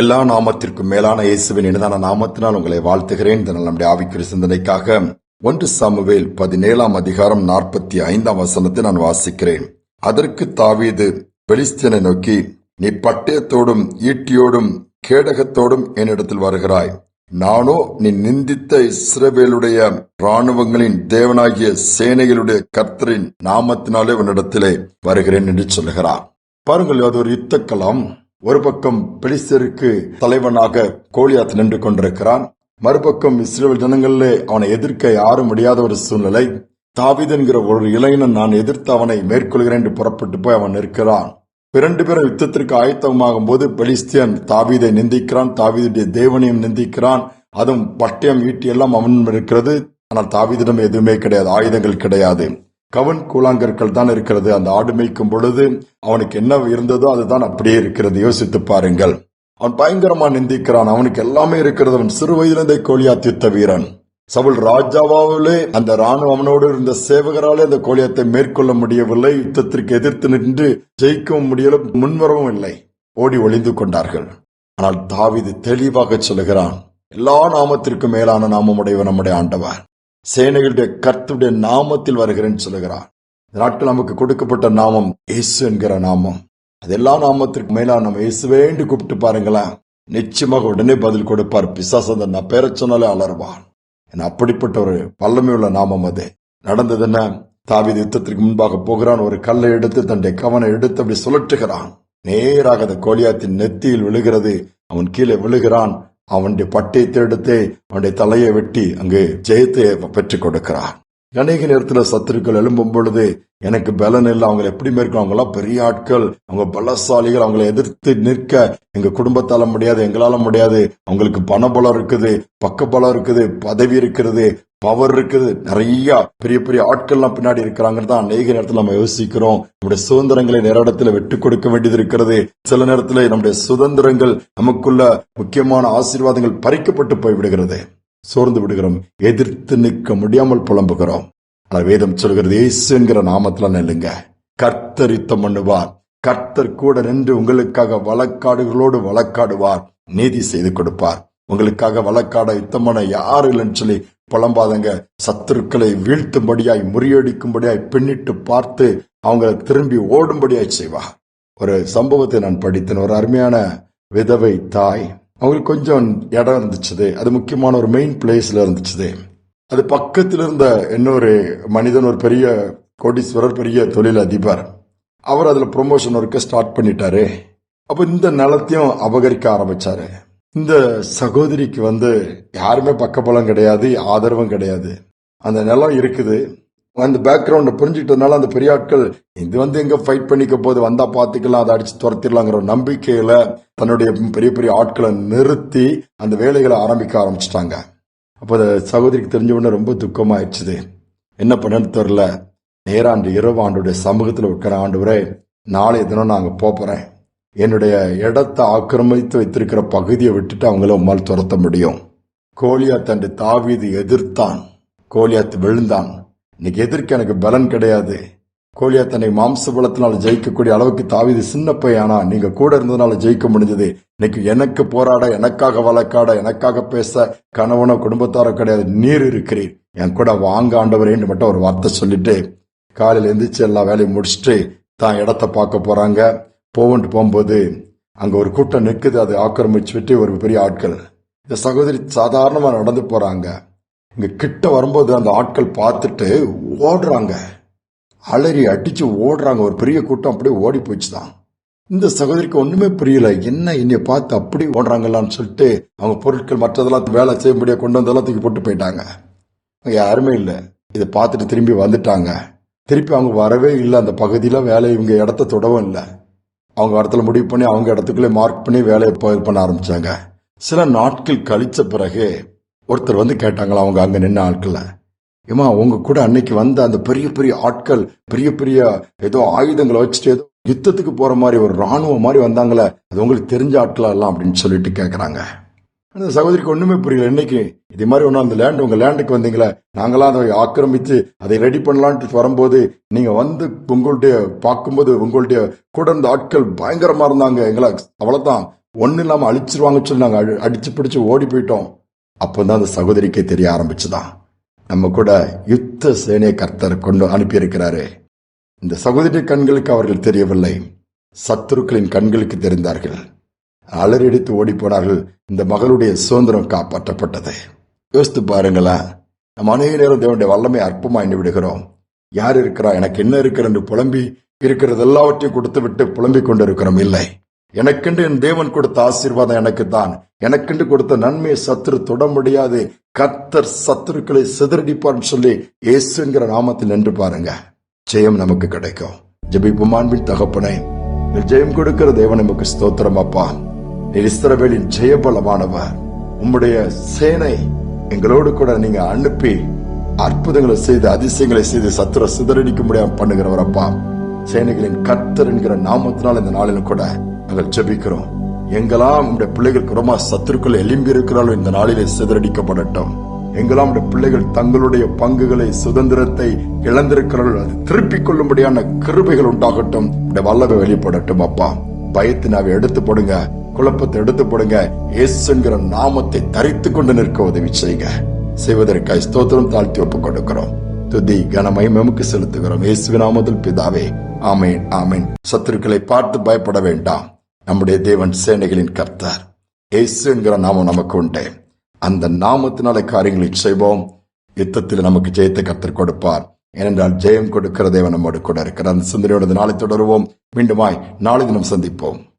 எல்லா நாமத்திற்கும் மேலான இயேசுவின் இனிதான நாமத்தினால் உங்களை வாழ்த்துகிறேன். இந்த நம்முடைய ஆவிக்குரிய சிந்தனைக்காக ஒன்று சாமுவேல் பதினேழாம் அதிகாரம் நாற்பத்தி ஐந்தாம் வசனத்தை நான் வாசிக்கிறேன். அதற்கு தாவீது பெலிஸ்தியனை நோக்கி நீ பட்டயத்தோடும் ஈட்டியோடும் கேடகத்தோடும் என்னிடத்தில் வருகிறாய். நானோ நீ நிந்தித்த இஸ்ரவேலுடைய இராணுவங்களின் தேவனாகிய சேனைகளுடைய கர்த்தரின் நாமத்தினாலே உன்னிடத்திலே வருகிறேன் என்று சொல்லுகிறார். பாருங்கள் அது ஒரு யுத்தக்கலாம். ஒரு பக்கம் பெலிஸ்தருக்கு தலைவனாக கோலியாத் நின்று கொண்டிருக்கிறான். மறுபக்கம் இஸ்ரேல் ஜனங்களிலே அவனை எதிர்க்க யாரும் முடியாத ஒரு சூழ்நிலை. தாவித் என்கிற ஒரு இளைஞன் நான் எதிர்த்து அவனை மேற்கொள்கிறேன் என்று புறப்பட்டு போய் அவன் நிற்கிறான். இரண்டு பேரும் யுத்தத்திற்கு ஆயத்தமாகும் போது பெலிஸ்தியன் தாவீதை நிந்திக்கிறான். தாவீதுடைய தேவனையும் நிந்திக்கிறான். அதுவும் பட்டயம் ஈட்டி எல்லாம் அவன் இருக்கிறது. ஆனால் தாவீதிடம் எதுவுமே கிடையாது. ஆயுதங்கள் கிடையாது. கவன் கூழாங்கற்கள் தான் இருக்கிறது. அந்த ஆடு மேய்க்கும் பொழுது அவனுக்கு என்ன இருந்ததோ அதுதான் அப்படியே இருக்கிறது. யோசித்து பாருங்கள். அவன் பயங்கரமா நிந்திக்கிறான். அவனுக்கு எல்லாமே இருக்கிறது. அவன் சிறு வயதிலிருந்தே கோலியாத் வீரன். சவுல் ராஜாவாவிலே அந்த ராணுவ அவனோடு இருந்த சேவகராலே அந்த கோழியத்தை மேற்கொள்ள முடியவில்லை. யுத்தத்திற்கு எதிர்த்து நின்று ஜெயிக்கவும் முடியல முன்வரவும் இல்லை. ஓடி ஒளிந்து கொண்டார்கள். ஆனால் தாவிது தெளிவாக சொல்லுகிறான். எல்லா நாமத்திற்கும் மேலான நாமமுடையவர் நம்முடைய ஆண்டவர். சேனைகளுடைய கர்த்துடைய நாமத்தில் வருகிறேன்னு சொல்லுகிறார். இந்த நாட்கள் நமக்கு கொடுக்கப்பட்ட நாமம் இயேசு என்கிற நாமம். அது எல்லா நாமத்திற்கு மேலான நம்ம இயேசுவேண்டு கூப்பிட்டு பாருங்களேன். நிச்சயமாக உடனே பதில் கொடுப்பார். பிசாசு அந்த நான் பேர சொன்னாலே அலறுவான். என அப்படிப்பட்ட ஒரு வல்லமை உள்ள நாமம் அது. நடந்தது என்ன? தாவித யுத்தத்திற்கு முன்பாக போகிறான். ஒரு கல்லை எடுத்து தன்னுடைய கவனை எடுத்து அப்படி சுழற்றுகிறான். நேராக அந்த கோலியாத்தின் நெத்தியில் விழுகிறது. அவன் கீழே விழுகிறான். அவனுடைய பட்டயத்தை எடுத்து அவனுடைய தலையை வெட்டி அங்கு ஜெயத்தை பெற்றுக் கொடுக்கிறான். அநேக நேரத்தில் சத்துருக்கள் எழும்பும் பொழுது எனக்கு பலன் இல்லை. அவங்க எப்படி மேற்கும் அவங்களாம் பெரிய ஆட்கள். அவங்க பலசாலிகள். அவங்களை எதிர்த்து நிற்க எங்க குடும்பத்தால முடியாது எங்களால முடியாது. அவங்களுக்கு பணபலம் இருக்குது பக்கபலம் இருக்குது பதவி இருக்கிறது பவர் இருக்குது. நிறைய பெரிய பெரிய ஆட்கள்லாம் பின்னாடி இருக்கிறாங்கன்னு தான் அநேக நேரத்தில் நம்ம யோசிக்கிறோம். நம்முடைய சுதந்திரங்களை நிறைய இடத்துல கொடுக்க வேண்டியது இருக்கிறது. சில நேரத்தில் நம்முடைய சுதந்திரங்கள் நமக்குள்ள முக்கியமான ஆசீர்வாதங்கள் பறிக்கப்பட்டு போய் விடுகிறது சோர்ந்து விடுகிறோம் எதிர்த்து நிற்க முடியாமல் புலம்புகிறோம். ஆனால் வேதம் சொல்கிறது இயேசு நாமத்துல நெல்லுங்க. கர்த்தர் யுத்தம் பண்ணுவார். கர்த்தர் கூட நின்று உங்களுக்காக வழக்காடுகளோடு வழக்காடுவார். நீதி செய்து கொடுப்பார். உங்களுக்காக வழக்காட யுத்தம் பண்ண இல்லைன்னு சொல்லி புலம்பாதங்க. சத்துருக்களை வீழ்த்தும்படியாய் முறியடிக்கும்படியாய் பின்னிட்டு பார்த்து அவங்கள திரும்பி ஓடும்படியாய் செய்வார். ஒரு சம்பவத்தை நான் படித்தேன். ஒரு அருமையான விதவை தாய் அவங்களுக்கு கொஞ்சம் இடம் இருந்துச்சு அது முக்கியமான ஒரு மெயின் பிளேஸ்ல இருந்துச்சு அது பக்கத்தில் இருந்த இன்னொரு மனிதன் ஒரு பெரிய கோடீஸ்வரர் பெரிய தொழில் அதிபர் அவர் அதில் ப்ரொமோஷன் ஒர்க்க ஸ்டார்ட் பண்ணிட்டாரு. அப்போ இந்த நிலத்தையும் அபகரிக்க ஆரம்பிச்சாரு. இந்த சகோதரிக்கு வந்து யாருமே பக்கபலம் கிடையாது ஆதரவும் கிடையாது. அந்த நிலம் இருக்குது. அந்த பேக்ரவுண்டை புரிஞ்சுக்கிட்டதுனால அந்த பெரிய ஆட்கள் இது வந்து எங்க ஃபைட் பண்ணிக்க போது வந்தா பாத்துக்கலாம் அதை அடிச்சு துரத்திடலாங்கிற நம்பிக்கையில தன்னுடைய பெரிய பெரிய ஆட்களை நிறுத்தி அந்த வேலைகளை ஆரம்பிக்க ஆரம்பிச்சிட்டாங்க. அப்போ சகோதரிக்கு தெரிஞ்ச உடனே ரொம்ப துக்கமாயிடுச்சுது. என்ன பண்ணுன்னு தெரில நேராண்டு அந்த இரவு ஆண்டுடைய சமூகத்தில் உட்கார ஆண்டு நாளைய தினம் நாங்கள் போகிறேன் என்னுடைய இடத்தை ஆக்கிரமித்து வைத்திருக்கிற பகுதியை விட்டுட்டு அவங்கள உம்மால் துரத்த முடியும். கோலியாத் தன் தாவீது எதிர்த்தான். கோலியாத் விழுந்தான். இன்னைக்கு எதிர்க்க எனக்கு பலன் கிடையாது. கோலியா தன்னை மாம்ச பலத்தினால் ஜெயிக்கக்கூடிய அளவுக்கு தாவிது சின்ன பையனா? நீங்க கூட இருந்ததுனால ஜெயிக்க முடிஞ்சது. இன்னைக்கு எனக்கு போராட எனக்காக வழக்காட எனக்காக பேச கணவனோ குடும்பத்தாரோ கிடையாது. நீர் இருக்கிறீர். என் கூட வாங்க ஆண்டவரேன்னு மட்டும் ஒரு வார்த்தை சொல்லிட்டு காலையில் எந்திரிச்சு எல்லா வேலையும் முடிச்சுட்டு தான் இடத்த பார்க்க போறாங்க. போவன்ட்டு போகும்போது அங்க ஒரு கூட்டம் நிற்குது அதை ஆக்கிரமிச்சு விட்டு ஒரு பெரிய ஆட்கள். இந்த சகோதரி சாதாரணமா நடந்து போறாங்க. இங்க கிட்ட வரும்போது அந்த ஆட்கள் பார்த்துட்டு ஓடுறாங்க. அலறி அடிச்சு ஓடுறாங்க. ஒரு பெரிய கூட்டம் அப்படியே ஓடி போச்சுதான் இந்த சகோதரிக்கு ஒண்ணுமே புரியல. என்ன என்னை பார்த்து அப்படி ஓடுறாங்களான்னு சொல்லிட்டு அவங்க பொருட்கள் மற்றதெல்லாம் வேலை செய்ய முடியாது. கொண்டு வந்தெல்லாம் தூக்கி போட்டு போயிட்டாங்க. யாருமே இல்லை. இதை பார்த்துட்டு திரும்பி வந்துட்டாங்க. திருப்பி அவங்க வரவே இல்லை. அந்த பகுதியில் வேலை இவங்க இடத்த தொடவும் இல்லை. அவங்க இடத்துல முடிவு பண்ணி அவங்க இடத்துக்குள்ளே மார்க் பண்ணி வேலையை பண்ண ஆரம்பிச்சாங்க. சில நாட்கள் கழித்த பிறகு ஒருத்தர் வந்து கேட்டாங்களா அவங்க அங்கே நின்ன ஆட்களை? ஏமா உங்க கூட அன்னைக்கு வந்த அந்த பெரிய பெரிய ஆட்கள் பெரிய பெரிய ஏதோ ஆயுதங்களை வச்சுட்டு ஏதோ யுத்தத்துக்கு போற மாதிரி ஒரு ராணுவம் மாதிரி வந்தாங்களே அது உங்களுக்கு தெரிஞ்ச ஆட்களா எல்லாம் அப்படின்னு சொல்லிட்டு கேக்குறாங்க. அந்த சகோதரிக்கு ஒண்ணுமே புரியல இன்னைக்கு இதே மாதிரி ஒன்றும் அந்த லேண்ட் உங்க லேண்டுக்கு வந்தீங்களே நாங்களாம் அதை ஆக்கிரமிச்சு அதை ரெடி பண்ணலான்ட்டு வரும்போது நீங்க வந்து உங்களுடைய பார்க்கும்போது உங்களுடைய கூட இருந்த ஆட்கள் பயங்கரமா இருந்தாங்க எங்களை அவ்வளவுதான். ஒண்ணு இல்லாம அழிச்சிருவாங்கன்னு சொல்லி நாங்க அடிச்சு பிடிச்சு ஓடி போயிட்டோம். அப்பதான் அந்த சகோதரிக்கே தெரிய ஆரம்பிச்சுதான். நம்ம கூட யுத்த சேனையை கர்த்தர் கொண்டு அனுப்பியிருக்கிறாரு. இந்த சகோதரி கண்களுக்கு அவர்கள் தெரியவில்லை. சத்துருக்களின் கண்களுக்கு தெரிந்தார்கள். அலறிடித்து ஓடி போனார்கள் இந்த மகளுடைய சுதந்திரம் காப்பாற்றப்பட்டது. யோசித்து பாருங்களா. நம்ம அநேக நேரம் தேவனுடைய வல்லமை அற்பமாக எண்ணி விடுகிறோம். யார் இருக்கிறா? எனக்கு என்ன இருக்கிற என்று புலம்பி இருக்கிறது எல்லாவற்றையும் கொடுத்து விட்டு புலம்பிக் கொண்டிருக்கிறோம். இல்லை. எனக்கென்று என் தேவன் கொடுத்த ஆசீர்வாதம் எனக்கு தான். எனக்கென்று கொடுத்த நன்மையை சத்துரு தொட முடியாது. கர்த்தர் சத்துருக்களை சிதறடிப்பார்னு சொல்லி இயேசுங்கிற நாமத்தில் நின்று பாருங்க. ஜெயம் நமக்கு கிடைக்கும். ஜெபிப்பும் தகப்பனை. ஜெயம் கொடுக்கிற தேவன் நமக்கு ஸ்தோத்திரம் அப்பா. இஸ்ரவேலின் ஜெயபலமானவர். உம்முடைய சேனை எங்களோடு கூட நீங்க அனுப்பி அற்புதங்களை செய்து அதிசயங்களை செய்து சத்துர சிதறடிக்க முடியாம பண்ணுகிறவர் அப்பா. சேனைகளின் கர்த்தர் என்கிற நாமத்தினால் இந்த நாளிலும் கூட நாங்கள் ஜெபிக்கிறோம். எங்கெல்லாம் உடைய பிள்ளைகள் குரமா சத்துருக்கள் எலும்பி இருக்கிறாலும் இந்த நாளிலே சிதறடிக்கப்படட்டும். எங்கெல்லாம் உடைய பிள்ளைகள் தங்களுடைய பங்குகளை சுதந்திரத்தை இழந்திருக்கிறார்கள். அது திருப்பிக் கொள்ளும்படியான கிருபைகள் உண்டாகட்டும். உடைய வல்லவை வெளிப்படட்டும் அப்பா. பயத்தினாவை எடுத்து போடுங்க. குழப்பத்தை எடுத்து போடுங்க. இயேசு நாமத்தை தரித்து கொண்டு நிற்க உதவி செய்யுங்க. செய்வதற்காய் ஸ்தோத்திரம் தாழ்த்தி ஒப்புக் கொடுக்கிறோம். துதி கனமை நமக்கு செலுத்துகிறோம். இயேசு நாமத்தில் பிதாவே. ஆமேன் ஆமேன். சத்துருக்களை பார்த்து பயப்பட வேண்டாம். நம்முடைய தேவன் சேனைகளின் கர்த்தார். இயேசு என்கிற நாமம் நமக்கு உண்டு. அந்த நாமத்தினால காரியங்களை செய்வோம். யுத்தத்தில் நமக்கு ஜெயத்தை கர்த்தர் கொடுப்பார். ஏனென்றால் ஜெயம் கொடுக்கிற தேவன் நம்மோடு கூட இருக்கிறார். அந்த சிந்தனையோட நாளை தொடருவோம். மீண்டுமாய் நாளை தினம் சந்திப்போம்.